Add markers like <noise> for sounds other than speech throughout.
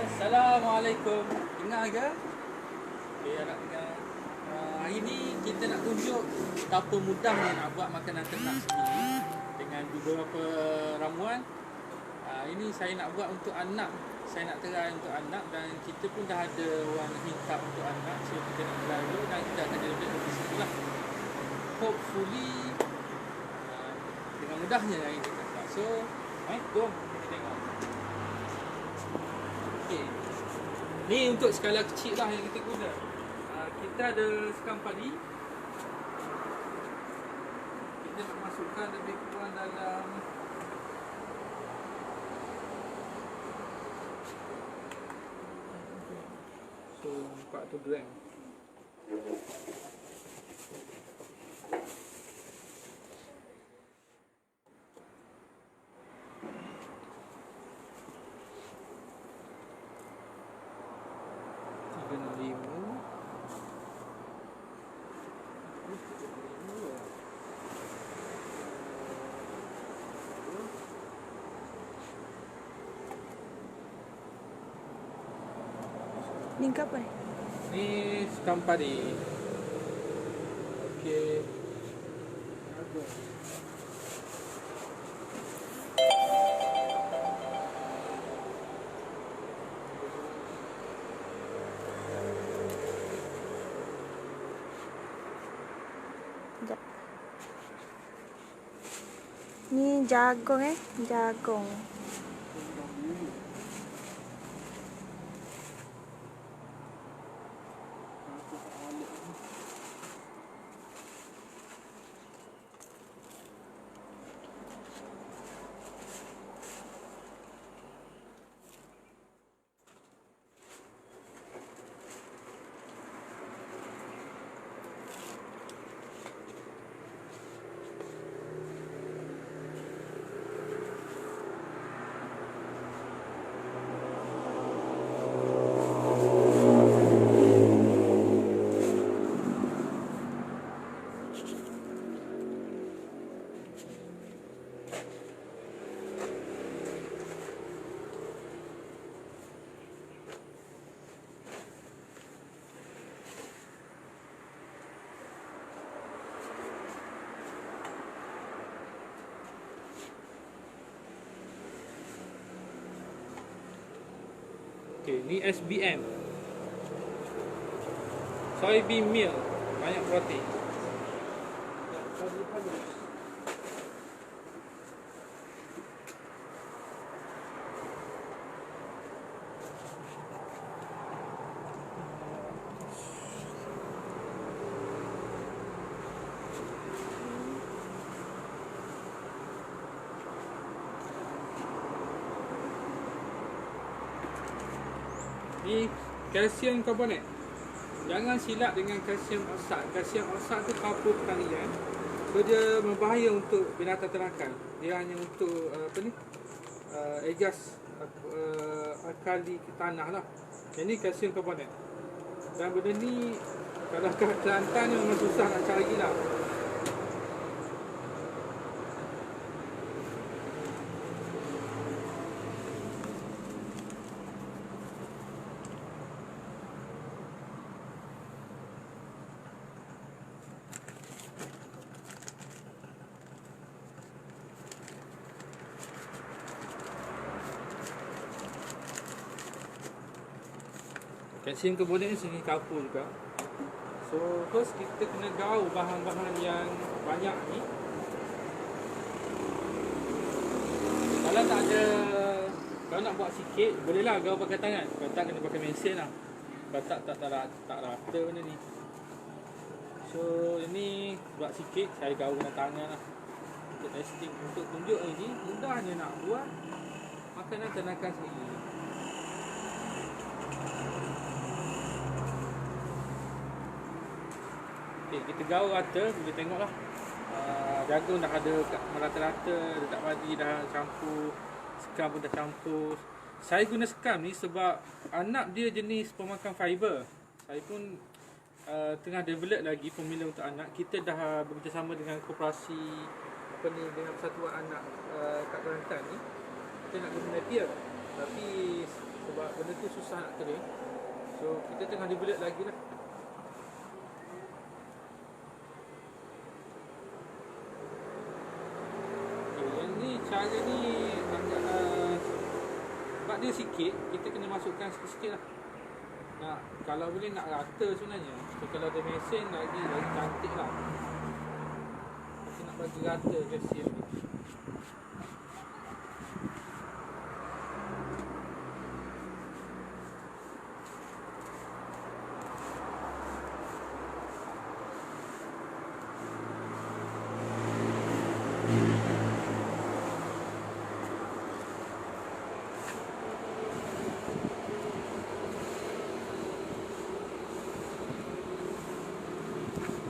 Assalamualaikum. Dengar ke? Okay, anak dengar. Uh, hari ni kita nak tunjuk betapa mudahnya nak buat makanan ternak sendiri dengan beberapa ramuan. Uh, ini saya nak buat untuk anak. Saya nak try untuk anak dan kita pun dah ada orang minta untuk anak. So kita nak try dulu dan kita akan jadi lebih situ lah. Hopefully uh, dengan mudahnya kita buat. So, eh, jom kita tengok. Okey. Ni untuk skala kecil lah yang kita guna. Uh, kita ada sekam padi. Kita nak masukkan lebih kurang dalam So 400 gram. Ni ke apa? Ni sekam padi. Okey. Sekejap. Ni jagung eh. Jagung. Okey, ni SBM. Soybean meal, banyak protein. Ni kalsium karbonat. Jangan silap dengan kalsium oksat. Kalsium oksat tu kapur pertanian. So dia berbahaya untuk binatang ternakan. Dia hanya untuk uh, apa ni? Uh, egas uh, alkali tanah lah. Yang ni kalsium karbonat. Dan benda ni kalau kat Kelantan ni memang susah nak cari lah. Kalsium karbonat ni sini kapur juga. So first kita kena gaul bahan-bahan yang banyak ni. Kalau tak ada kalau nak buat sikit bolehlah gaul pakai tangan. Kalau tak kena pakai mesin lah. Kalau tak tak tak, tak, tak rata benda ni. So ini buat sikit saya gaul dengan tangan lah. Untuk testing untuk tunjuk ini mudahnya nak buat makanan ternakan sendiri. Okay, kita gaul rata, kita tengoklah. Uh, jagung dah ada merata-rata, dekat padi dah campur, sekam pun dah campur. Saya guna sekam ni sebab anak dia jenis pemakan fiber. Saya pun uh, tengah develop lagi formula untuk anak. Kita dah bekerjasama dengan koperasi apa ni dengan persatuan anak uh, kat Kelantan ni. Kita nak guna Napier. Tapi sebab benda tu susah nak kering. So kita tengah develop lagi lah. Okay, yang ni cara ni agak uh, sebab dia sikit, kita kena masukkan sikit-sikit lah. Nak, kalau boleh nak rata sebenarnya. So, kalau ada mesin lagi, lagi cantik lah. Kita nak bagi rata kalsium ni.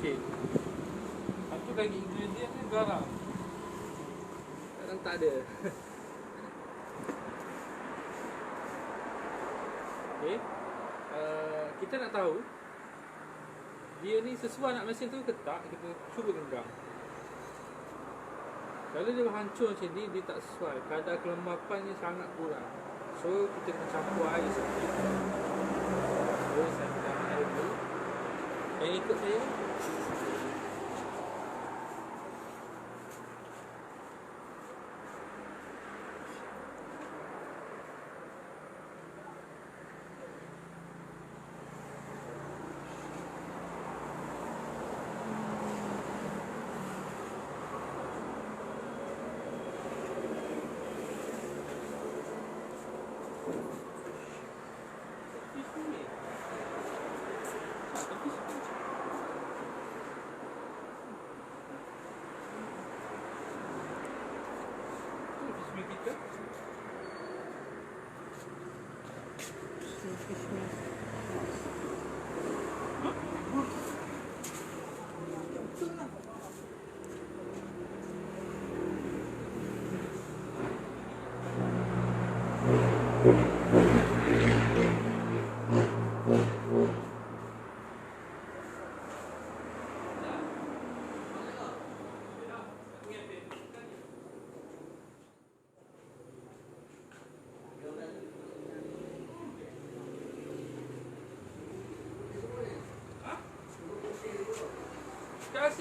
Okey. Lagi ingredient ni garam. Kadang tak ada. Okey. Uh, kita nak tahu dia ni sesuai nak mesin tu ke tak, kita cuba genggam. Kalau dia hancur macam ni, dia tak sesuai. Kadar kelembapannya sangat kurang. So, kita kena campur air sikit. So, saya kena air dulu. Yang ikut saya, Сосисочная.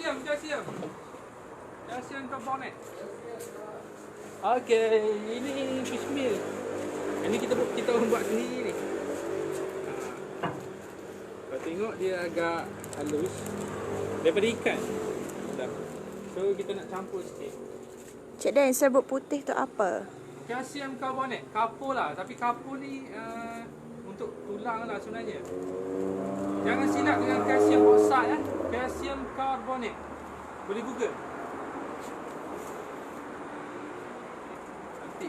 Kalsium, kalsium. Kalsium karbonat. Okey, ini fish meal. Ini kita kita orang buat sendiri ni. Kau tengok dia agak halus daripada ikan. Dah. So kita nak campur sikit. Cik Den, serbuk putih tu apa? Kalsium karbonat, kapur lah. Tapi kapur ni uh, untuk tulang lah sebenarnya. Jangan silap dengan kalsium oxide eh. Kalsium karbonat. Boleh google. Nanti.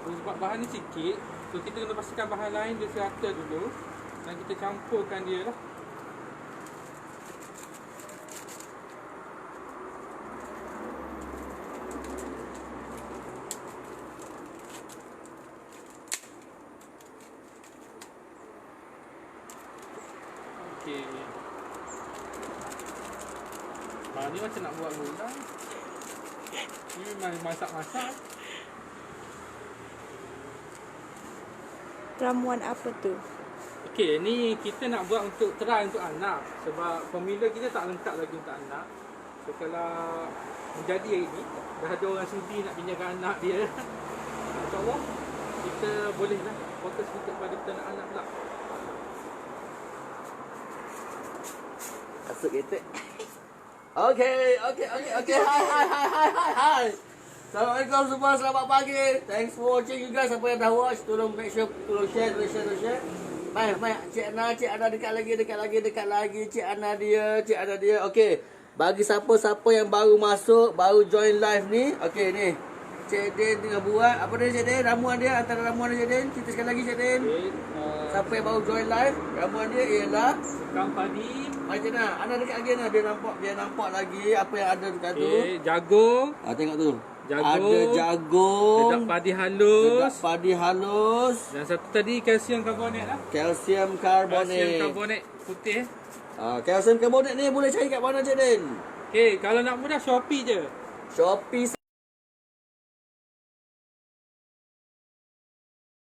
So, sebab bahan ni sikit, so kita kena pastikan bahan lain dia serata dulu dan kita campurkan dia lah. Okey. Ha, ni macam nak buat gula. Ni memang masak-masak. Ramuan apa tu? Okey, ni kita nak buat untuk try untuk anak sebab formula kita tak lengkap lagi untuk anak. So kalau menjadi hari ni dah ada orang sudi nak pinjamkan anak dia. <laughs> InsyaAllah kita boleh lah fokus kita pada kita nak anak pula. Masuk kereta. <laughs> Okay, okay, okay, okay. Hi, hi, hi, hi, hi, hi. Assalamualaikum semua, selamat pagi. Thanks for watching you guys. Siapa yang dah watch, tolong make sure, tolong share, tolong share, tolong share. Baik, baik. Cik Ana, Cik Ana dekat lagi, dekat lagi, dekat lagi. Cik Ana dia, Cik Ana dia. Okay. Bagi siapa-siapa yang baru masuk, baru join live ni. Okay, ni. Cik Den tengah buat. Apa dia Cik Den? Ramuan dia, antara ramuan dia Cik Den. Cerita sekali lagi Cik. Okey, uh, Siapa yang baru join live, ramuan dia ialah padi, macam mana? Anda dekat lagi nak biar nampak biar nampak lagi apa yang ada dekat tu. okey, jagung, Ah tengok tu. Jagung. Ada jagung. dedak padi Dedak halus padi halus. dan satu tadi kalsium karbonat lah. Kalsium Kalsium karbonat. karbonat putih. Ah kalsium karbonat ni boleh cari kat mana Cik Den? Okay, kalau nak mudah Shopee je. Shopee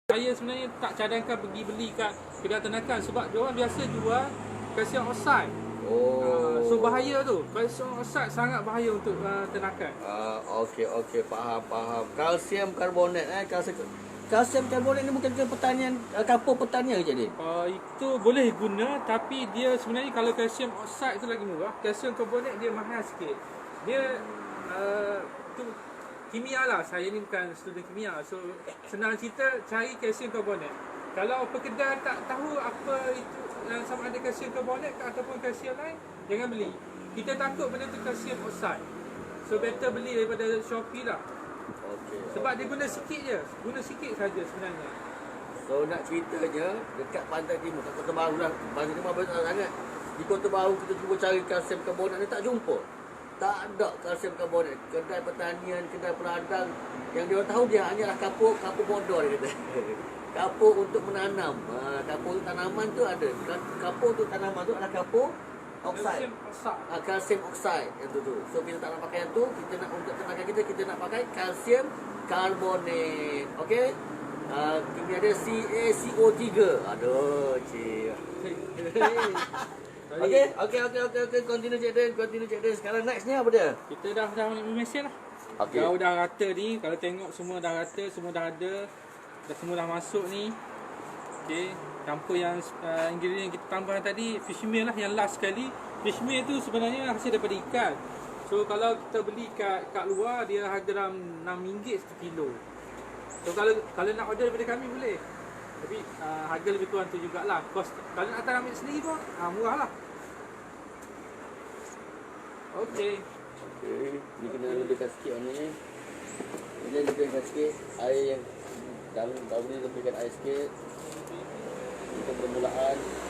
Saya sebenarnya tak cadangkan pergi beli kat kedai ternakan sebab dia orang biasa jual kalsium oxide. Oh. Uh, so bahaya tu. Kalsium oxide sangat bahaya untuk uh, ternakan. Ah, okey okey faham faham. Kalsium karbonat eh kalsium kalsium karbonat ni bukan ke pertanian uh, kapur pertanian ke jadi? Uh, itu boleh guna tapi dia sebenarnya kalau kalsium oxide tu lagi murah. Kalsium karbonat dia mahal sikit. Dia uh, tu kimia lah. Saya ni bukan student kimia. So senang cerita cari kalsium karbonat. Kalau pekedai tak tahu apa itu uh, sama ada kalsium karbonat ke ataupun kalsium lain, jangan beli. Kita takut benda tu kalsium oxide. So better beli daripada Shopee lah. Okey. Sebab dia guna sikit je. Guna sikit saja sebenarnya. So nak ceritanya dekat Pantai Timur kat Kota Baru lah. Pantai Timur banyak sangat. Di Kota Baru kita cuba cari kalsium karbonat ni tak jumpa. Tak ada kalsium karbonat. Kedai pertanian, kedai peladang yang dia tahu dia hanyalah kapur kapur bodoh dia kata. <laughs> kapur untuk menanam. Ha, kapur untuk tanaman tu ada. Ka- Kapur untuk tanaman tu adalah kapur okside. Kalsium oxide. uh, kalsium oxide yang tu tu. So kita tak nak pakai yang tu, kita nak untuk tenaga kita kita nak pakai kalsium karbonat. Okey? Uh, ini ada CaCO3. Aduh, cik. Okey, okey, okey, okey, okey. Continue Cik Den, continue Cik Den. Sekarang next ni apa dia? Kita dah dah mesin lah. Okey. Kalau dah rata ni, kalau tengok semua dah rata, semua dah ada, dah semua dah masuk ni. Okey, tanpa yang uh, ingredient yang kita tambahkan tadi, fish meal lah yang last sekali. Fish meal tu sebenarnya hasil daripada ikan. So kalau kita beli kat kat luar dia harga dalam RM6 satu kilo. So kalau kalau nak order daripada kami boleh. Tapi uh, harga lebih kurang tu jugalah. Kos kalau nak ambil sendiri pun uh, murah lah. Okey. Okey, ni kena lebihkan sikit ni. Ini lebihkan sikit air yang dalam dalam ni lebihkan air sikit. Untuk permulaan.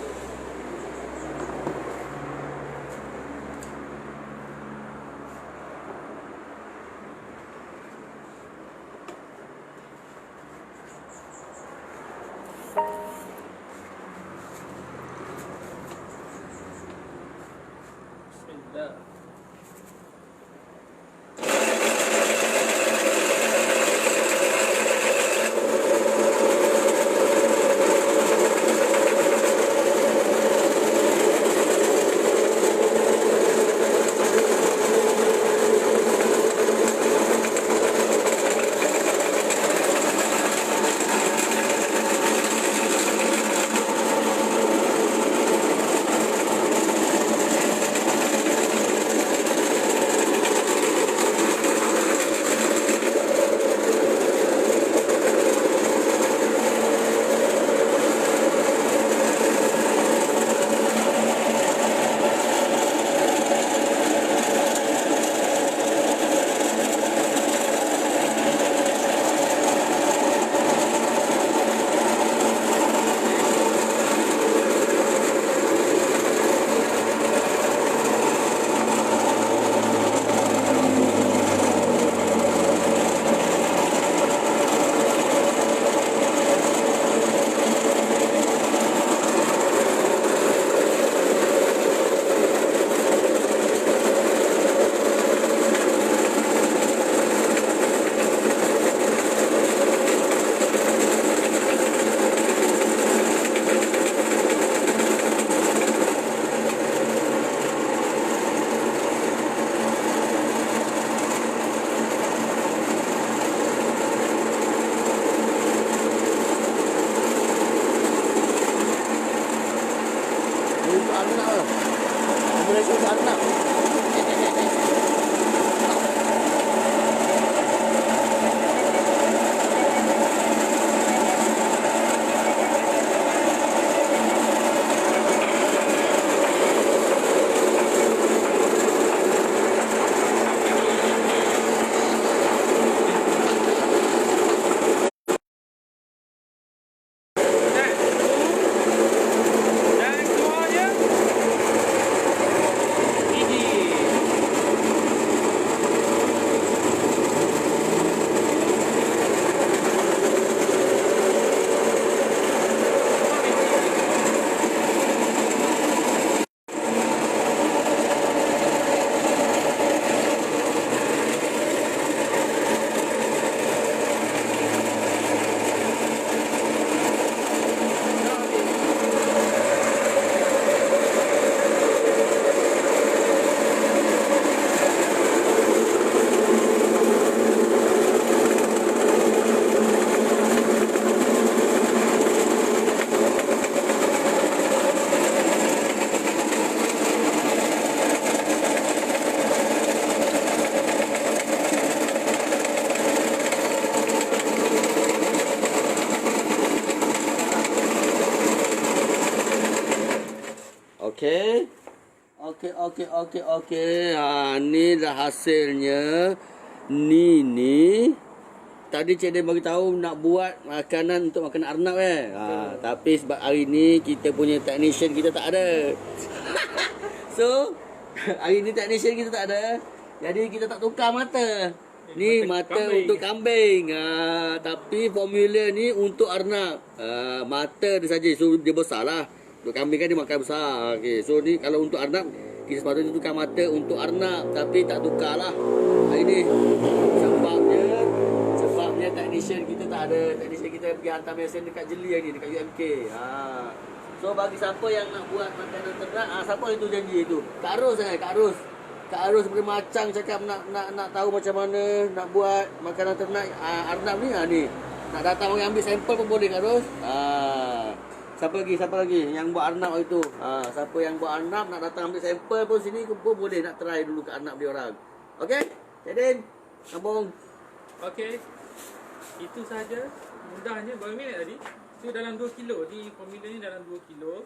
Gracias, okey, okey, okey, okey. Ha, ni dah hasilnya. Ni, ni. Tadi Cik Den bagi tahu nak buat makanan untuk makan arnab eh. Ha, tapi sebab hari ni kita punya technician kita tak ada. <laughs> so, <laughs> hari ni technician kita tak ada. Jadi kita tak tukar mata. Ni Mata mata kambing. untuk kambing. Ha, tapi formula ni untuk arnab. Ha, mata dia saja. So dia besar lah. Untuk kambing kan dia makan besar. Okay. So ni kalau untuk arnab kita sepatutnya tukar mata untuk arnab. Tapi tak tukar lah. Hari ni sebabnya sebabnya technician kita tak ada. Technician kita pergi hantar mesin dekat jeli hari ni. Dekat UMK. Ha. So bagi siapa yang nak buat makanan ternak, ha, siapa itu janji itu? Kak Ros eh, Kak Ros. Kak Arus seperti macam cakap nak nak nak tahu macam mana nak buat makanan ternak uh, Arnab ni ha, ni. Nak datang ambil sampel pun boleh Kak Arus. Ha. Siapa lagi? Siapa lagi yang buat Arnab hari tu? Ha, siapa yang buat Arnab nak datang ambil sampel pun sini pun boleh nak try dulu ke Arnab dia orang. Okey? Jadin. Sambung. Okey. Itu saja. Mudahnya berapa minit tadi? So dalam 2 kilo. Ni formula ni dalam 2 kilo.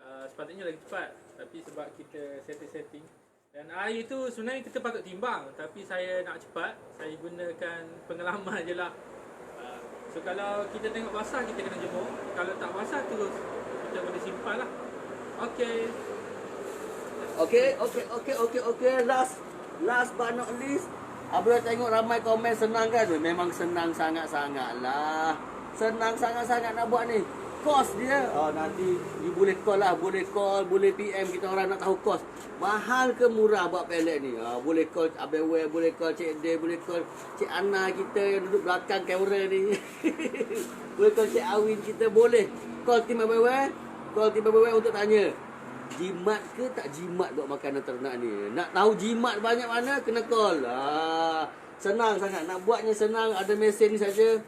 Uh, sepatutnya lagi cepat. Tapi sebab kita setting-setting. Dan air tu sebenarnya kita patut timbang. Tapi saya nak cepat. Saya gunakan pengalaman <laughs> je lah. So kalau kita tengok basah, kita kena jemur. Kalau tak basah terus kita boleh simpan lah. Okey. Okey, okey, okey, okey, okey. Last last but not least, Abang tengok ramai komen senang kan? Memang senang sangat-sangat lah. Senang sangat-sangat nak buat ni. Kos dia, oh nanti you boleh call lah, boleh call, boleh PM kita orang nak tahu kos. Mahal ke murah buat pellet ni? Ha, boleh call Abang Wei, boleh call Cik Day, boleh call Cik Ana kita yang duduk belakang kamera ni. <laughs> boleh call Cik Awin kita, boleh. Call tim Abang Wei, call tim Abang Wei untuk tanya. Jimat ke tak jimat buat makanan ternak ni? Nak tahu jimat banyak mana kena call. Ah, senang sangat. Nak buatnya senang. Ada mesin ni saja.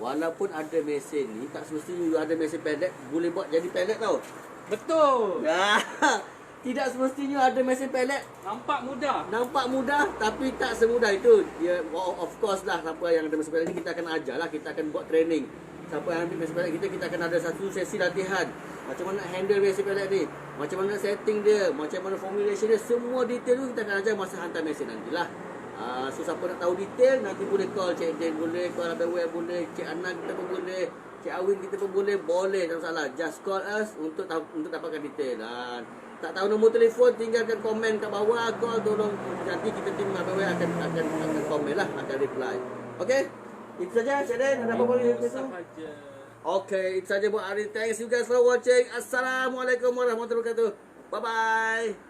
Walaupun ada mesin ni tak semestinya you ada mesin pellet boleh buat jadi pellet tau. Betul. Ah, <laughs> tidak semestinya ada mesin pellet Nampak mudah. Nampak mudah tapi tak semudah itu. Ya well, of course lah siapa yang ada mesin pellet ni kita akan ajar lah, kita akan buat training. Siapa yang ambil mesin pellet kita kita akan ada satu sesi latihan. Macam mana handle mesin pellet ni, macam mana setting dia, macam mana formulation dia, semua detail tu kita akan ajar masa hantar mesin nantilah. Uh, so siapa nak tahu detail nanti boleh call Cik Den boleh call Abang Wei boleh Cik Anan kita pun boleh Cik Awin kita pun boleh boleh tak masalah just call us untuk tahu, untuk dapatkan detail dan tak tahu nombor telefon tinggalkan komen kat bawah call tolong nanti kita tim Abang Wei akan akan akan komen lah akan reply okey itu saja Cik Den ada apa-apa lagi. Okay, itu saja buat hari. Thanks you guys for watching. Assalamualaikum warahmatullahi wabarakatuh. Bye bye.